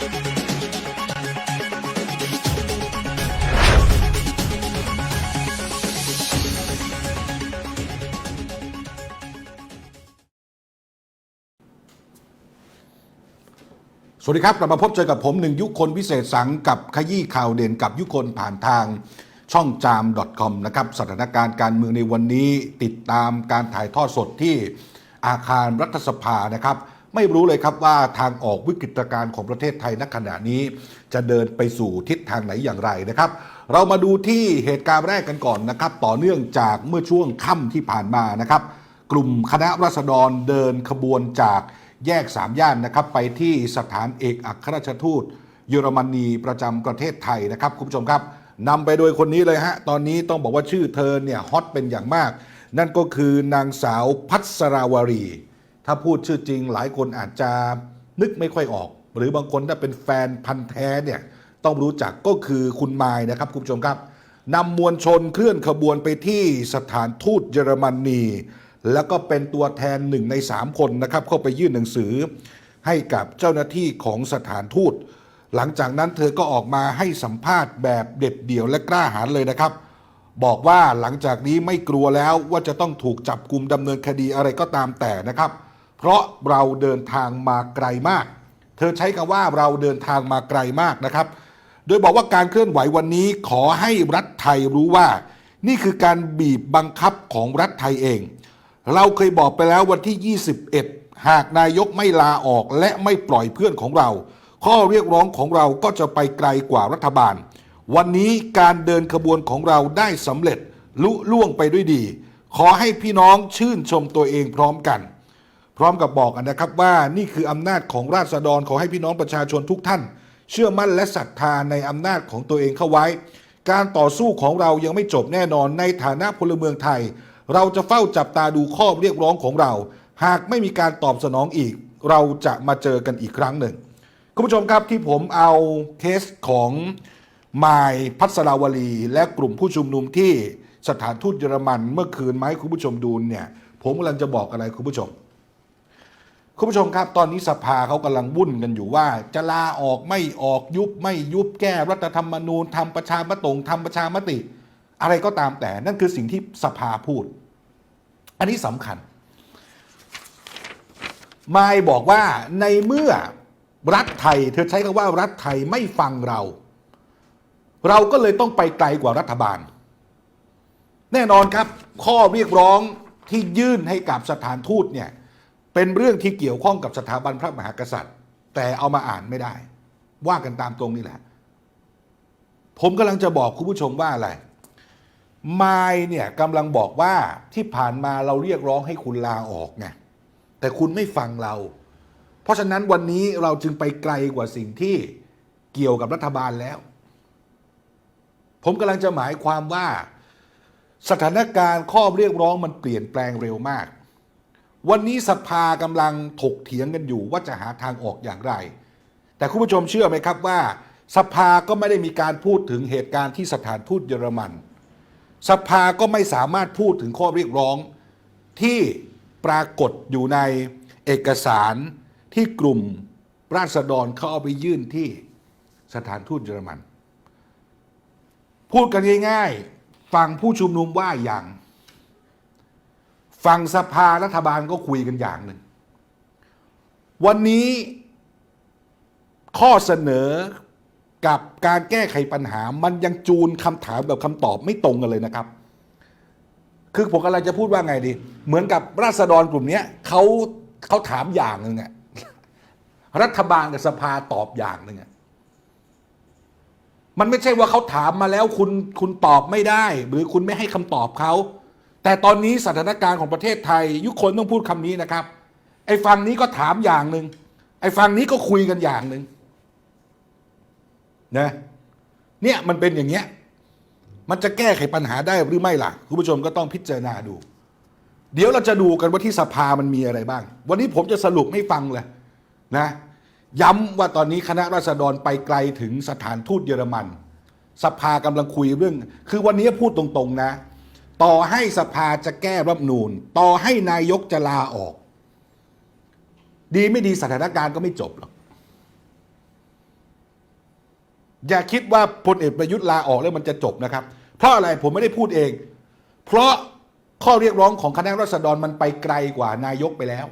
สวัสดีครับ กลับมาพบเจอกับผมหนึ่งยุคคนพิเศษสังกับขยี้ข่าวเด่นกับยุคคนผ่านทางช่องจาม .com นะครับสถานการณ์การเมืองในวันนี้ติดตามการถ่ายทอดสดที่อาคารรัฐสภานะครับ ไม่รู้เลยครับว่าทางออกวิกฤตการณ์ของประเทศไทยณขณะนี้ จะเดินไปสู่ทิศทางไหนอย่างไรนะครับ เรามาดูที่เหตุการณ์แรกกันก่อนนะครับ ต่อเนื่องจากเมื่อช่วงค่ำที่ผ่านมานะครับ กลุ่มคณะรัษฎรเดินขบวนจากแยกสามย่านนะครับ ไปที่สถานเอกอัครราชทูต เยอรมนีประจำประเทศไทยนะครับคุณผู้ชมครับนำไปโดยคนนี้เลยฮะตอนนี้ต้องบอกว่าชื่อเธอเนี่ยฮอตเป็นอย่างมาก นั่นก็คือนางสาวพัสราวรี ถ้าพูดชื่อจริงหลายคนอาจจะนึกไม่ค่อยออก หรือบางคนถ้าเป็นแฟนพันธ์แท้เนี่ยต้องรู้จักก็คือคุณมายนะครับคุณผู้ชมครับนำมวลชนเคลื่อนขบวนไปที่สถานทูตเยอรมนี แล้วก็เป็นตัวแทนหนึ่งในสามคนนะครับ เข้าไปยื่นหนังสือ ให้กับเจ้าหน้าที่ของสถานทูต หลังจากนั้นเธอก็ออกมาให้สัมภาษณ์แบบเด็ดเดี่ยวและกล้าหาญเลยนะครับ บอกว่าหลังจากนี้ไม่กลัวแล้วว่าจะต้องถูกจับกลุ่มดำเนินคดีอะไรก็ตามแต่นะครับเพราะเราเดินทางมาไกลมาก เธอใช้คำว่าเราเดินทางมาไกลมากนะครับ โดยบอกว่าการเคลื่อนไหววันนี้ขอให้รัฐไทยรู้ว่า นี่คือการบีบบังคับของรัฐไทยเอง เราเคยบอกไปแล้ววันที่ 21 หากนายกไม่ลาออกและไม่ปล่อยเพื่อนของเรา ข้อเรียกร้องของเราก็จะไปไกลกว่ารัฐบาล วันนี้การเดินขบวนของเราได้สำเร็จลุล่วงไปด้วยดี ขอให้พี่น้องชื่นชมตัวเองพร้อมกัน พร้อมกับบอกนะครับว่านี่คืออำนาจของราษฎรขอให้พี่น้องประชาชนทุกท่าน เชื่อมั่นและศรัทธาในอำนาจของตัวเองเข้าไว้ การต่อสู้ของเรายังไม่จบแน่นอนในฐานะพลเมืองไทย เราจะเฝ้าจับตาดูข้อเรียกร้องของเรา หากไม่มีการตอบสนองอีก เราจะมาเจอกันอีกครั้งหนึ่งคุณผู้ชมครับที่ผมเอาเคสของมายพัสราวลี และกลุ่มผู้ชุมนุมที่สถานทูตเยอรมันเมื่อคืนมาให้คุณผู้ชมดูเนี่ยผมกำลังจะบอกอะไรคุณผู้ชม คุณผู้ชมครับ ตอนนี้สภาเขากำลังวุ่นกันอยู่ว่า จะลาออกไม่ออกยุบไม่ยุบแก้รัฐธรรมนูญทำประชามติทำประชามติ อะไรก็ตามแต่นั่นคือสิ่งที่สภาพูด อันนี้สำคัญมายบอกว่าในเมื่อรัฐไทย เธอใช้คำว่ารัฐไทยไม่ฟังเรา เราก็เลยต้องไปไกลกว่ารัฐบาล แน่นอนครับ ข้อเรียกร้องที่ยื่นให้กับสถานทูตเนี่ย เป็นเรื่องที่เกี่ยวข้องกับสถาบันพระมหากษัตริย์ แต่เอามาอ่านไม่ได้ ว่ากันตามตรงนี่แหละ ผมกำลังจะบอกคุณผู้ชมว่าอะไรมายเนี่ยกำลังบอกว่าที่ผ่านมาเราเรียกร้องให้คุณลาออกไงแต่คุณไม่ฟังเรา เพราะฉะนั้นวันนี้เราจึงไปไกลกว่าสิ่งที่เกี่ยวกับรัฐบาลแล้ว ผมกำลังจะหมายความว่า สถานการณ์ข้อเรียกร้องมันเปลี่ยนแปลงเร็วมาก วันนี้สภากำลังถกเถียงกันอยู่ว่าจะหาทางออกอย่างไร แต่คุณผู้ชมเชื่อไหมครับว่า สภาก็ไม่ได้มีการพูดถึงเหตุการณ์ที่สถานทูตเยอรมัน สภาก็ไม่สามารถพูดถึงข้อเรียกร้อง ที่ปรากฏอยู่ในเอกสารที่กลุ่มราษฎรเขาเอาไปยื่นที่สถานทูตเยอรมัน พูดกันง่ายๆ ฝั่งผู้ชุมนุมว่าอย่าง ฝั่งสภารัฐบาลก็คุยกันอย่างหนึ่ง วันนี้ข้อเสนอกับการแก้ไขปัญหา มันยังจูนคำถามแบบคำตอบไม่ตรงกันเลยนะครับ คือผมกำลังจะพูดว่าไงดี เหมือนกับราษฎรกลุ่มนี้เขาเขาถามอย่างหนึ่งอะรัฐบาลกับสภาตอบอย่างหนึ่งอะมันไม่ใช่ว่าเขาถามมาแล้วคุณคุณตอบไม่ได้ หรือคุณไม่ให้คำตอบเขา แต่ตอนนี้สถานการณ์ของประเทศไทย ยุคนต้องพูดคำนี้นะครับ ไอ้ฝั่งนี้ก็ถามอย่างหนึ่งไอ้ฝั่งนี้ก็คุยกันอย่างหนึ่งนะเนี่ยมันเป็นอย่างเงี้ยมันจะแก้ไขปัญหาได้หรือไม่ล่ะคุณผู้ชมก็ต้องพิจารณาดู เดี๋ยวเราจะดูกันว่าที่สภามันมีอะไรบ้าง วันนี้ผมจะสรุปให้ฟังเลยนะ ย้ำว่าตอนนี้คณะราษฎรไปไกลถึงสถานทูตเยอรมัน สภากำลังคุยเรื่อง คือวันนี้พูดตรงๆนะ ต่อให้สภาจะแก้รัฐมนูนต่อให้นายกจะลาออก ดีไม่ดีสถานการณ์ก็ไม่จบหรอกอย่าคิดว่าพลเอกประยุทธ์ลาออกแล้วมันจะจบนะครับ เพราะอะไรผมไม่ได้พูดเอง เพราะข้อเรียกร้องของคณะรัษฎรมันไปไกลกว่านายกไปแล้ว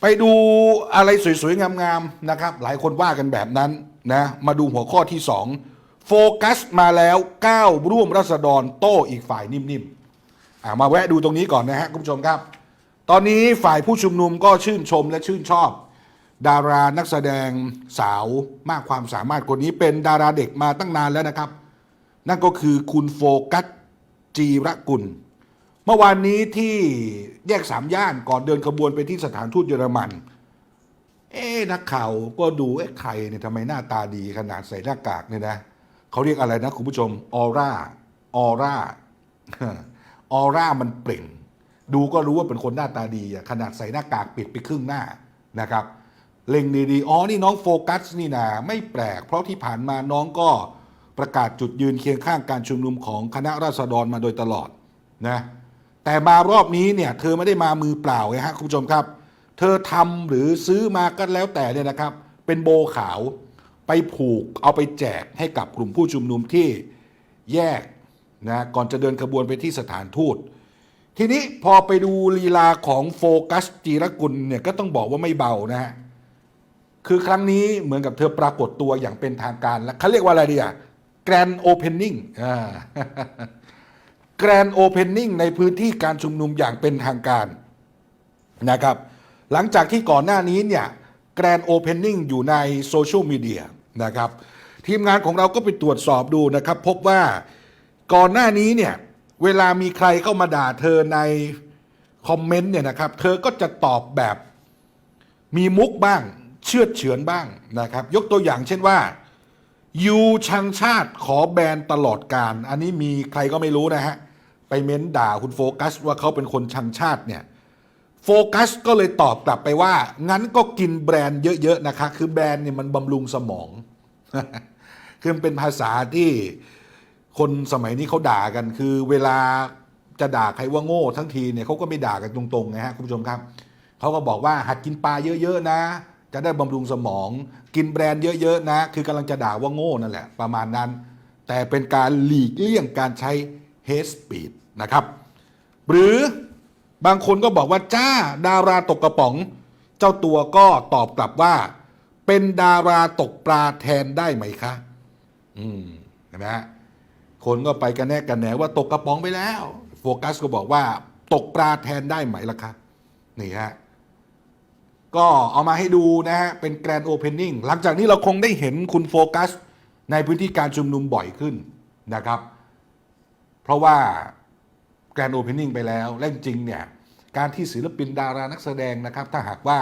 ไปดูอะไรสวยๆงามๆนะครับ หลายคนว่ากันแบบนั้นนะ มาดูหัวข้อที่สอง โฟกัสมาแล้วก้าวร่วมรัษฎรโต้อีกฝ่ายนิ่มๆอ่ามาแวะดูตรงนี้ก่อนนะฮะคุณผู้ชมครับ ตอนนี้ฝ่ายผู้ชุมนุมก็ชื่นชมและชื่นชอบ ดารานักแสดงสาวมากความสามารถคนนี้เป็นดาราเด็กมาตั้งนานแล้วนะครับ นั่นก็คือคุณโฟกัสจีระกุล เมื่อวานนี้ที่แยกสามย่านก่อนเดินขบวนไปที่สถานทูตเยอรมันเอ๊นักข่าวก็ดูเอ๊ะใครเนี่ยทำไมหน้าตาดีขนาดใส่หน้ากากเนี่ยนะ เขาเรียกอะไรนะคุณผู้ชมออร่าออร่าออร่ามันเปล่ง ดูก็รู้ว่าเป็นคนหน้าตาดีขนาดใส่หน้ากากปิดไปครึ่งหน้านะครับ เล็งดีๆอ๋อนี่น้องโฟกัสนี่นะไม่แปลก เพราะที่ผ่านมาน้องก็ประกาศจุดยืนเคียงข้างการชุมนุมของคณะราษฎรมาโดยตลอดนะแต่มารอบนี้เนี่ยเธอไม่ได้มามือเปล่าไงฮะคุณผู้ชมครับ เธอทำหรือซื้อมาก็แล้วแต่เนี่ยนะครับ เป็นโบขาว ไปผูกเอาไปแจกให้กับกลุ่มผู้ชุมนุมที่แยกนะก่อนจะเดินขบวนไปที่สถานทูต ทีนี้พอไปดูลีลาของโฟกัสจีรกุลเนี่ยก็ต้องบอกว่าไม่เบานะฮะคือครั้งนี้เหมือนกับเธอปรากฏตัวอย่างเป็นทางการแล้วเขาเรียกว่าอะไรดีอะแกรนโอเพนนิ่งแกรนโอเพนนิ่งในพื้นที่การชุมนุมอย่างเป็นทางการนะครับ หลังจากที่ก่อนหน้านี้เนี่ยแกรนโอเพนนิ่งอยู่ในโซเชียลมีเดีย นะครับ ทีมงานของเราก็ไปตรวจสอบดูนะครับ พบว่าก่อนหน้านี้เนี่ยเวลามีใครเข้ามาด่าเธอในคอมเมนต์เนี่ยนะครับ เธอก็จะตอบแบบมีมุกบ้าง เชื่อเฉือนบ้างนะครับ ยกตัวอย่างเช่นว่ายูชังชาติขอแบนตลอดการ อันนี้มีใครก็ไม่รู้นะฮะ ไปเม้นด่าคุณโฟกัสว่าเขาเป็นคนชังชาติเนี่ยโฟกัสก็เลยตอบกลับไปว่า งั้นก็กินแบรนด์เยอะ ๆ นะคะ คือแบรนด์เนี่ยมันบำรุงสมอง คือนเป็นภาษาที่คนสมัยนี้เขาด่ากัน คือเวลาจะด่าใครว่าโง่ ทั้งทีเนี่ยเขาก็ไม่ด่ากันตรงๆไงฮะคุณผู้ชมครับเขาก็บอกว่าหัดกินปลาเยอะๆนะ จะได้บำรุงสมอง กินแบรนด์เยอะๆนะ คือกำลังจะด่าว่าโง่นั่นแหละ ประมาณนั้น แต่เป็นการหลีกเลี่ยงการใช้ hate speech นะครับ หรือบางคนก็บอกว่าจ้าดาราตกกระป๋อง เจ้าตัวก็ตอบกลับว่า เป็นดาราตกปลาแทนได้ไหมคะ อืมเห็นไหมฮะคนก็ไปกันแน่กันแหนว่าตกกระป๋องไปแล้ว โฟกัสก็บอกว่า ตกปลาแทนได้ไหมล่ะคะ นี่ฮะ ก็เอามาให้ดูนะฮะ เป็นแกรนด์โอเพนนิ่งหลังจากนี้เราคงได้เห็นคุณโฟกัส ในพื้นที่การชุมนุมบ่อยขึ้นนะครับ เพราะว่าแกรนด์โอเพนนิ่งไปแล้ว และจริงๆเนี่ย การที่ศิลปินดารานักแสดงนะครับ ถ้าหากว่า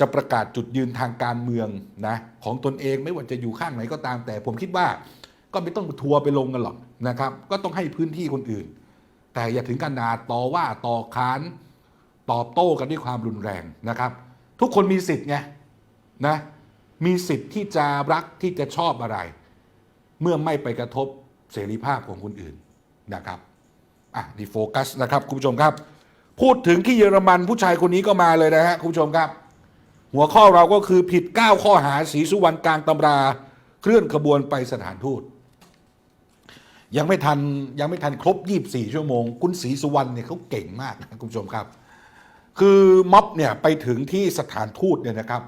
จะประกาศจุดยืนทางการเมืองนะของตนเองไม่ว่าจะอยู่ข้างไหนก็ตาม แต่ผมคิดว่าก็ไม่ต้องทัวร์ไปลงกันหรอกนะครับ ก็ต้องให้พื้นที่คนอื่น แต่อย่าถึงขนาดต่อว่าต่อค้านตอบโต้กันด้วยความรุนแรงนะครับ ทุกคนมีสิทธิ์ไงนะมีสิทธิ์ที่จะรักที่จะชอบอะไร เมื่อไม่ไปกระทบเสรีภาพของคนอื่นนะครับอะดีโฟกัสนะครับคุณผู้ชมครับ พูดถึงที่เยอรมันผู้ชายคนนี้ก็มาเลยนะฮะคุณผู้ชมครับ หัวข้อเราก็คือผิด 9 ข้อหาสีสุวรรณกลางตำรา เคลื่อนขบวนไปสถานทูต ยังไม่ทันยังไม่ทันครบ 24 ชั่วโมง คุณศรีสุวรรณเนี่ยเขาเก่งมากนะคุณผู้ชมครับ คือม็อบเนี่ยไปถึงที่สถานทูตเนี่ยนะครับ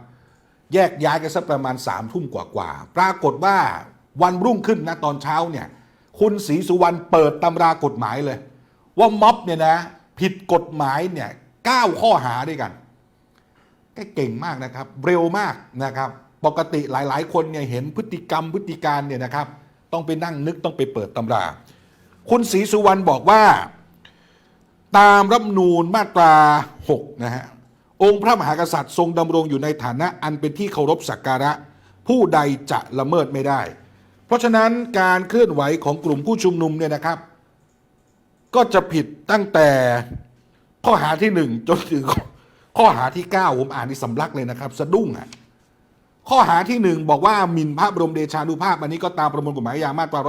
แยกย้ายกันสักประมาณ3ามทุ่มกว่าๆปรากฏว่าวันรุ่งขึ้นนะตอนเช้าเนี่ย คุณศรีสุวรรณเปิดตำรากฎหมายเลย ว่าม็อบเนี่ยนะผิดกฎหมายเนี่ยเก้าข้อหาด้วยกัน แกเก่งมากนะครับ เร็วมากนะครับ ปกติหลาย ๆ คนเนี่ยเห็นพฤติกรรมพฤติการเนี่ยนะครับ ต้องไปนั่งนึกต้องไปเปิดตำรา คุณศรีสุวรรณบอกว่า ตามรัฐธรรมนูญมาตรา6นะฮะองค์พระมหากษัตริย์ทรงดำรงอยู่ในฐานะอันเป็นที่เคารพสักการะ ผู้ใดจะละเมิดไม่ได้ เพราะฉะนั้นการเคลื่อนไหวของกลุ่มผู้ชุมนุมเนี่ยนะครับ ก็จะผิดตั้งแต่ข้อหาที่หนึ่งจนถึงข้อ ข้อหาที่เก้าผมอ่านที่สำลักเลยนะครับ สะดุ้งอะข้อหาที่หนึ่งบอกว่าหมิ่นพระบรมเดชานุภาพอันนี้ก็ตามประมวลกฎหมายอาญามาตรา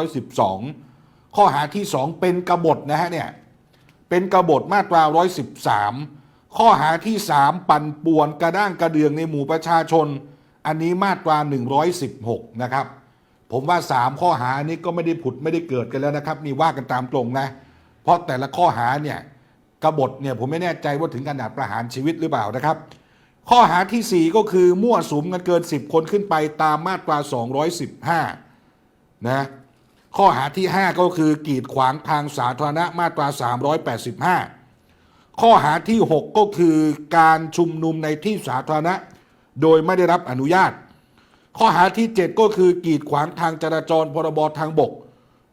112 ข้อหาที่สองเป็นกบฏนะฮะเนี่ยเป็นกบฏมาตรา 113 ข้อหาที่ 3 ปั่นป่วนกระด้างกระเดืองในหมู่ประชาชน อันนี้มาตรา 116 นะครับ ผมว่า 3 ข้อหานี้ก็ไม่ได้ผุดไม่ได้เกิดกันแล้วนะครับ นี่ว่ากันตามตรงนะ เพราะแต่ละข้อหาเนี่ย กบฏเนี่ยผมไม่แน่ใจว่าถึงขนาดประหารชีวิตหรือเปล่านะครับ ข้อหาทีสี่ 4 ก็คือมั่วสุมกันเกิน 10 คนขึ้นไปตามมาตรา 215 นะข้อหาที่ 5 ก็คือกีดขวางทางสาธารณะมาตรา 385 ข้อหาที่ 6 ก็คือการชุมนุมในที่สาธารณะ โดยไม่ได้รับอนุญาต ข้อหาที่ 7 ก็คือกีดขวางทางจราจรพรบทางบก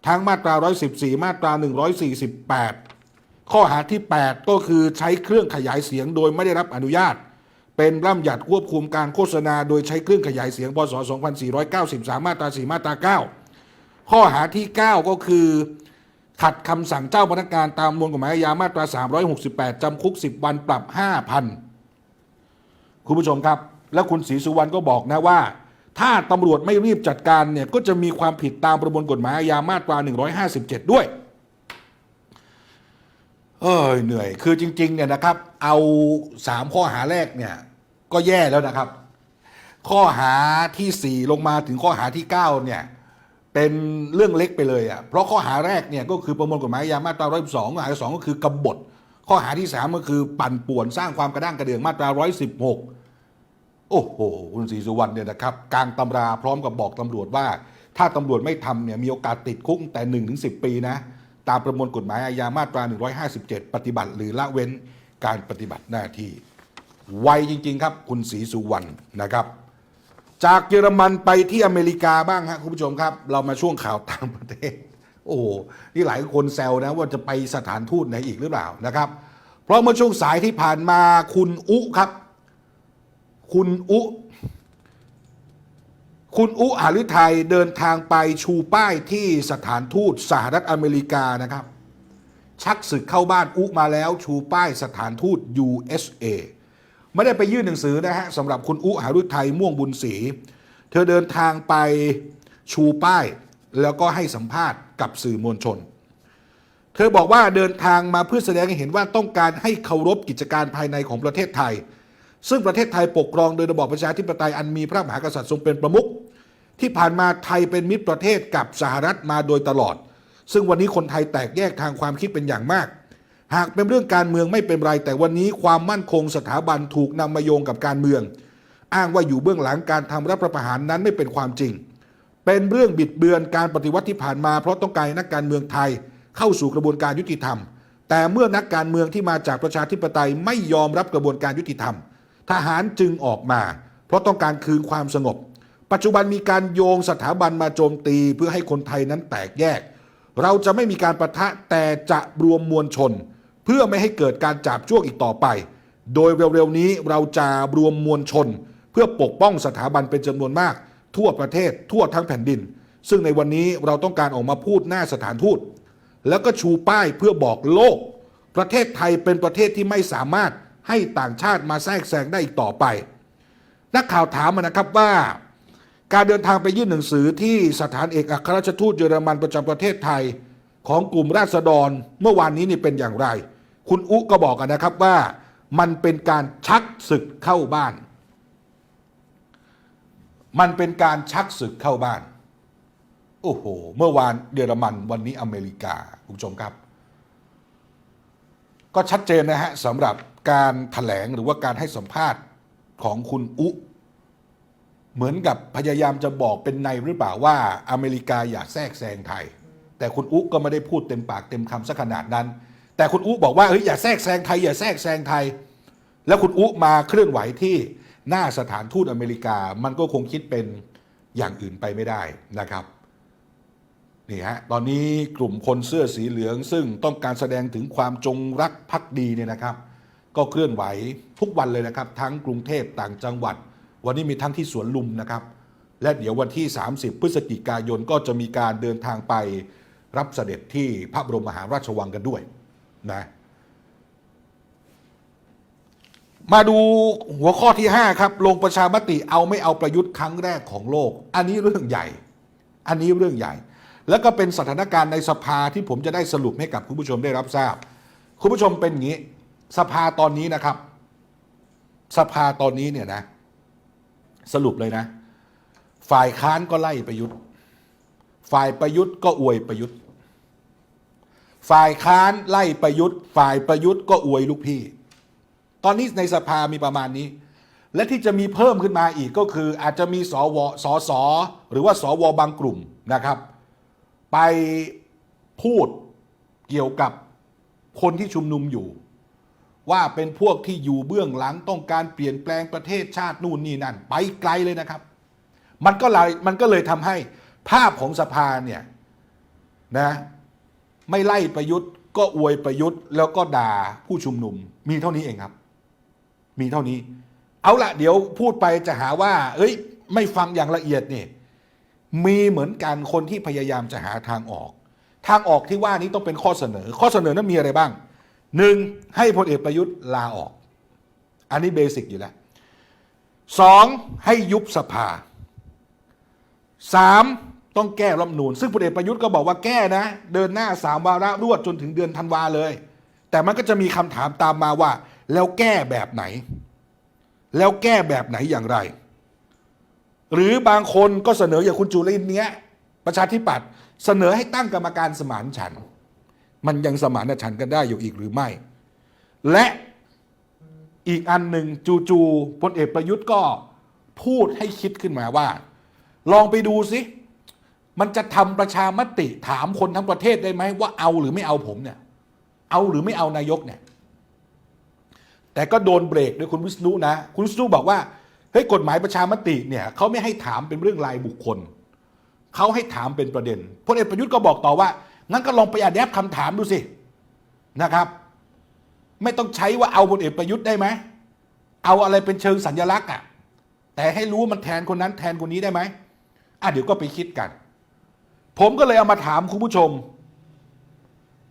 ทั้งมาตรา 114 มาตรา 148 ข้อหาที่ 8 ก็คือใช้เครื่องขยายเสียงโดยไม่ได้รับอนุญาต เป็นร่ำหยัดควบคุมการโฆษณา โดยใช้เครื่องขยายเสียงพศ 2493 มาตรา 4 มาตรา 9 ข้อหาที่ 9 ก็คือ ขัดคำสั่งเจ้าพนักงานตามมวลกฎหมายอาญามาตรา 368 จำคุก 10 วันปรับ 5,000 คุณผู้ชมครับ แล้วคุณศรีสุวรรณก็บอกนะว่า ถ้าตำรวจไม่รีบจัดการเนี่ยก็จะมีความผิดตามประมวลกฎหมายอาญามาตรา 157 ด้วย เอ้ยเหนื่อย คือจริงๆเนี่ยนะครับ เอาสามข้อหาแรกเนี่ย ก็แย่แล้วนะครับ ข้อหาที่สี่ลงมาถึงข้อหาที่เก้าเนี่ย เป็นเรื่องเล็กไปเลยอะเพราะข้อหาแรกเนี่ยก็คือประมวลกฎหมายอามาตรา112ข้อหาที่สองก็คือกบฏ ข้อหาที่สามก็คือปั่นป่วนสร้างความกระด้างกระเดื่องมาตรา116โอ้โหคุณศรีสุวรรณเนี่ยนะครับกลางตำราพร้อมกับบอกตำรวจว่า ถ้าตำรวจไม่ทำเนี่ยมีโอกาสติดคุกแตั้งแต่1ถึง10ปีนะ ตามประมวลกฎหมายอาญามาตรา 157 ปฏิบัติ หรือละเว้นการปฏิบัติหน้าที่ ไวจริง ๆ ครับ คุณศรีสุวรรณนะครับ จากเยอรมันไปที่อเมริกาบ้างครับคุณผู้ชมครับ เรามาช่วงข่าวต่างประเทศ โอ้โหนี่หลายคนแซวนะว่าจะไปสถานทูตไหนอีกหรือเปล่านะครับ เพราะเมื่อช่วงสายที่ผ่านมาคุณอุครับ คุณอุ คุณอุหฤทัยเดินทางไปชูป้ายที่สถานทูตสหรัฐอเมริกานะครับ ชักศึกเข้าบ้านอุมาแล้วชูป้ายสถานทูต USA ไม่ได้ไปยื่นหนังสือนะฮะสำหรับคุณอุหฤทัยม่วงบุญศรีเธอเดินทางไปชูป้ายแล้วก็ให้สัมภาษณ์กับสื่อมวลชน เธอบอกว่าเดินทางมาเพื่อแสดงให้เห็นว่าต้องการให้เคารพกิจการภายในของประเทศไทย ซึ่งประเทศไทยปกครองโดยระบอบประชาธิปไตยอันมีพระมหากษัตริย์ทรงเป็นประมุขที่ผ่านมาไทยเป็นมิตรประเทศกับสหรัฐมาโดยตลอด ซึ่งวันนี้คนไทยแตกแยกทางความคิดเป็นอย่างมาก หากเป็นเรื่องการเมืองไม่เป็นไร แต่วันนี้ความมั่นคงสถาบันถูกนำมาโยงกับการเมือง อ้างว่าอยู่เบื้องหลังการทำรัฐประหารนั้นไม่เป็นความจริง เป็นเรื่องบิดเบือนการปฏิวัติที่ผ่านมา เพราะต้องการนักการเมืองไทยเข้าสู่กระบวนการยุติธรรม แต่เมื่อนักการเมืองที่มาจากประชาธิปไตยไม่ยอมรับกระบวนการยุติธรรม ทหารจึงออกมา เพราะต้องการคืนความสงบ ปัจจุบันมีการโยงสถาบันมาโจมตีเพื่อให้คนไทยนั้นแตกแยก เราจะไม่มีการประทะแต่จะรวมมวลชน เพื่อไม่ให้เกิดการจับจ้วงอีกต่อไป โดยเร็วๆนี้เราจะรวมมวลชน เพื่อปกป้องสถาบันเป็นจำนวนมาก ทั่วประเทศทั่วทั้งแผ่นดิน ซึ่งในวันนี้เราต้องการออกมาพูดหน้าสถานทูตแล้วก็ชูป้ายเพื่อบอกโลก ประเทศไทยเป็นประเทศที่ไม่สามารถ ให้ต่างชาติมาแทรกแซงได้อีกต่อไป นักข่าวถามมานะครับว่า การเดินทางไปยื่นหนังสือที่สถานเอกอัครราชทูตเยอรมันประจำประเทศไทย ของกลุ่มราษฎรเมื่อวานนี้นี่เป็นอย่างไร คุณอุก็บอกกันนะครับว่ามันเป็นการชักศึกเข้าบ้าน มันเป็นการชักศึกเข้าบ้าน โอ้โห เมื่อวานเยอรมันวันนี้อเมริกา คุณผู้ชมครับ ก็ชัดเจนนะฮะสำหรับ การถแถลงหรือว่าการให้สัมภาษณ์ของคุณอุ เหมือนกับพยายามจะบอกเป็นในหรือเปล่าว่าอเมริกาอยากแทรกแซงไทย แต่คุณอุก็ไม่ได้พูดเต็มปากเต็มคำสักขนาดนั้น แต่คุณอุบอกว่าเฮ้ยอย่าแทรกแซงไทยอย่าแทรกแซงไทย แล้วคุณอุมาเคลื่อนไหวที่หน้าสถานทูตอเมริกามันก็คงคิดเป็นอย่างอื่นไปไม่ได้นะครับนี่ฮะตอนนี้กลุ่มคนเสื้อสีเหลืองซึ่งต้องการแสดงถึงความจงรักภักดีเนี่ยนะครับ ก็เคลื่อนไหวทุกวันเลยนะครับ ทั้งกรุงเทพต่างจังหวัด วันนี้มีทั้งที่สวนลุมนะครับ และเดี๋ยววันที่ 30 พฤศจิกายนก็จะมีการเดินทางไปรับเสด็จที่พระบรมมหาราชวังกันด้วยนะมาดูหัวข้อที่ 5 ครับ ลงประชามติเอาไม่เอาประยุทธ์ครั้งแรกของโลก อันนี้เรื่องใหญ่ อันนี้เรื่องใหญ่ แล้วก็เป็นสถานการณ์ในสภาที่ผมจะได้สรุปให้กับคุณผู้ชมได้รับทราบ คุณผู้ชมเป็นอย่างนี้ สภาตอนนี้นะครับ สภาตอนนี้เนี่ยนะ สรุปเลยนะ ฝ่ายค้านก็ไล่ประยุทธ์ ฝ่ายประยุทธ์ก็อวยประยุทธ์ ฝ่ายค้านไล่ประยุทธ์ ฝ่ายประยุทธ์ก็อวยลูกพี่ ตอนนี้ในสภามีประมาณนี้ และที่จะมีเพิ่มขึ้นมาอีกก็คืออาจจะมีสวสสหรือว่าสวบางกลุ่มนะครับ ไปพูดเกี่ยวกับคนที่ชุมนุมอยู่ ว่าเป็นพวกที่อยู่เบื้องหลังต้องการเปลี่ยนแปลงประเทศชาตินู่นนี่นั่น ไปไกลเลยนะครับ มันก็เลยมันก็เลยทำให้ภาพของสภาเนี่ยนะไม่ไล่ประยุทธ์ ก็อวยประยุทธ์ แล้วก็ด่าผู้ชุมนุม มีเท่านี้เองครับ มีเท่านี้ เอาละเดี๋ยวพูดไปจะหาว่า เอ้ย ไม่ฟังอย่างละเอียดนี่มีเหมือนกันคนที่พยายามจะหาทางออก ทางออกที่ว่านี้ต้องเป็นข้อเสนอ ข้อเสนอนั้นมีอะไรบ้าง หนึ่งให้พลเอกประยุทธ์ลาออก อันนี้เบสิกอยู่แล้วสองให้ยุบสภาสามต้องแก้รัฐมนูญซึ่งพลเอกประยุทธ์ก็บอกว่าแก้นะ เดินหน้าสามวาระรวดจนถึงเดือนธันวาเลย แต่มันก็จะมีคำถามตามมาว่า แล้วแก้แบบไหน แล้วแก้แบบไหนอย่างไร หรือบางคนก็เสนออย่างคุณจุลินเนี้ยประชาธิปัตย์เสนอให้ตั้งกรรมการสมานฉันท์ มันยังสมานฉันท์กันได้อยู่อีกหรือไม่ และอีกอันหนึ่งจู่ๆพลเอกประยุทธ์ก็พูดให้คิดขึ้นมาว่า ลองไปดูสิมันจะทำประชามติถามคนทั้งประเทศได้ไหมว่าเอาหรือไม่เอาผมเนี่ย เอาหรือไม่เอานายกเนี่ย แต่ก็โดนเบรกด้วยคุณวิษณุนะ คุณวิษณุบอกว่าเฮ้ยกฎหมายประชามติเนี่ยเขาไม่ให้ถามเป็นเรื่องรายบุคคลเขาให้ถามเป็นประเด็นพลเอกประยุทธ์ก็บอกต่อว่า งั้นก็ลองไปอัดแอปคำถามดูสินะครับ ไม่ต้องใช้ว่าเอาพลเอกประยุทธ์ได้ไหมเอาอะไรเป็นเชิงสัญลักษณ์อะแต่ให้รู้ว่ามันแทนคนนั้นแทนคนนี้ได้ไหมอะเดี๋ยวก็ไปคิดกัน ผมก็เลยเอามาถามคุณผู้ชม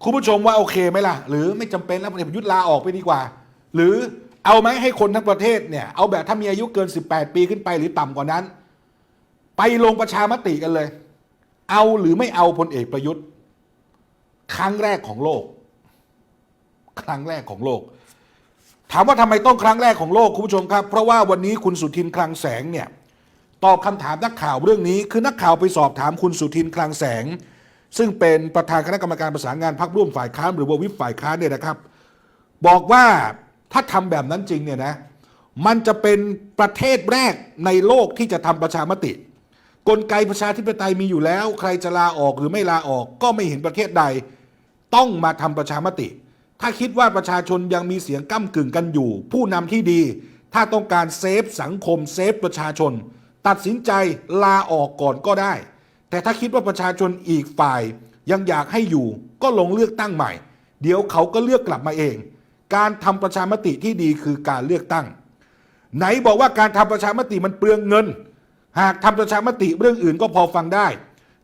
คุณผู้ชมว่าโอเคไหมล่ะ หรือไม่จำเป็นแล้วพลเอกประยุทธ์ลาออกไปดีกว่า หรือเอาไหมให้คนทั้งประเทศเนี่ยเอาแบบถ้ามีอายุเกิน 18 ปีขึ้นไปหรือต่ำกว่านั้น ไปลงประชามติกันเลย เอาหรือไม่เอาพลเอกประยุทธ์ ครั้งแรกของโลก ครั้งแรกของโลก ถามว่าทำไมต้องครั้งแรกของโลกคุณผู้ชมครับ เพราะว่าวันนี้คุณสุทินคลังแสงเนี่ยตอบคำถามนักข่าวเรื่องนี้ คือนักข่าวไปสอบถามคุณสุทินคลังแสง ซึ่งเป็นประธานคณะกรรมการประสานงานพรรคร่วมฝ่ายค้านหรือว่าวิปฝ่ายค้านเนี่ยนะครับ บอกว่าถ้าทำแบบนั้นจริงเนี่ยนะมันจะเป็นประเทศแรกในโลกที่จะทำประชามติ กลไกประชาธิปไตยมีอยู่แล้ว ใครจะลาออกหรือไม่ลาออก ก็ไม่เห็นประเทศใด ต้องมาทำประชามติ ถ้าคิดว่าประชาชนยังมีเสียงก้ากึ่งกันอยู่ ผู้นำที่ดี ถ้าต้องการเซฟสังคมเซฟประชาชน ตัดสินใจลาออกก่อนก็ได้ แต่ถ้าคิดว่าประชาชนอีกฝ่ายยังอยากให้อยู่ก็ลงเลือกตั้งใหม่ เดี๋ยวเขาก็เลือกกลับมาเอง การทำประชามติที่ดีคือการเลือกตั้ง ไหนบอกว่าการทำประชามติมันเปลืองเงิน หากทำประชามติเรื่องอื่นก็พอฟังได้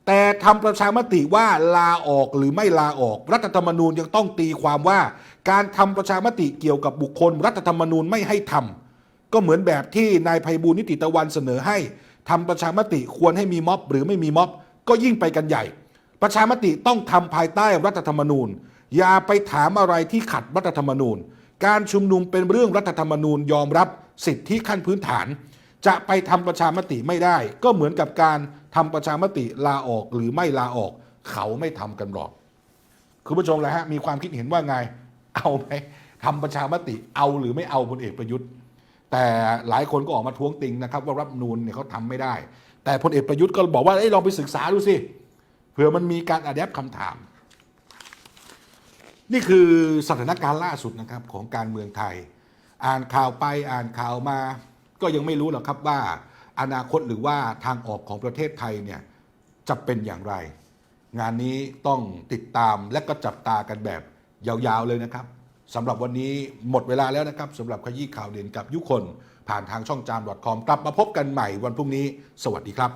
แต่ทำประชามติว่าลาออกหรือไม่ลาออก รัฐธรรมนูญยังต้องตีความว่า การทำประชามติเกี่ยวกับบุคคล รัฐธรรมนูญไม่ให้ทำก็เหมือนแบบที่นายภัยบูลนิติตะวันเสนอให้ทำประชามติควรให้มีม็อบ หรือไม่มีม็อบ ก็ยิ่งไปกันใหญ่ ประชามติต้องทำภายใต้รัฐธรรมนูญ อย่าไปถามอะไรที่ขัดรัฐธรรมนูญ การชุมนุมเป็นเรื่องรัฐธรรมนูญยอมรับสิทธิขั้นพื้นฐาน จะไปทำประชามติไม่ได้ ก็เหมือนกับการทำประชามติลาออกหรือไม่ลาออก เขาไม่ทำกันหรอกคุณผู้ชมแล้วฮะมีความคิดเห็นว่าไงเอาไหมทำประชามติเอาหรือไม่เอาพลเอกประยุทธ์ แต่หลายคนก็ออกมาท้วงติงนะครับว่ารัฐธรรมนูนเนี่ยเขาทำไม่ได้ แต่พลเอกประยุทธ์ก็บอกว่าเอ้ยลองไปศึกษาดูสิเผื่อมันมีการอัดแอปคำถาม นี่คือสถานการณ์ล่าสุดนะครับของการเมืองไทย อ่านข่าวไปอ่านข่าวมา ก็ยังไม่รู้หรอกครับว่า อนาคตหรือว่าทางออกของประเทศไทยเนี่ยจะเป็นอย่างไร งานนี้ต้องติดตามและก็จับตากันแบบยาวๆเลยนะครับสำหรับวันนี้หมดเวลาแล้วนะครับสำหรับขยี้ข่าวเด่นกับยุคน ผ่านทางช่องจาม .com กลับมาพบกันใหม่วันพรุ่งนี้ สวัสดีครับ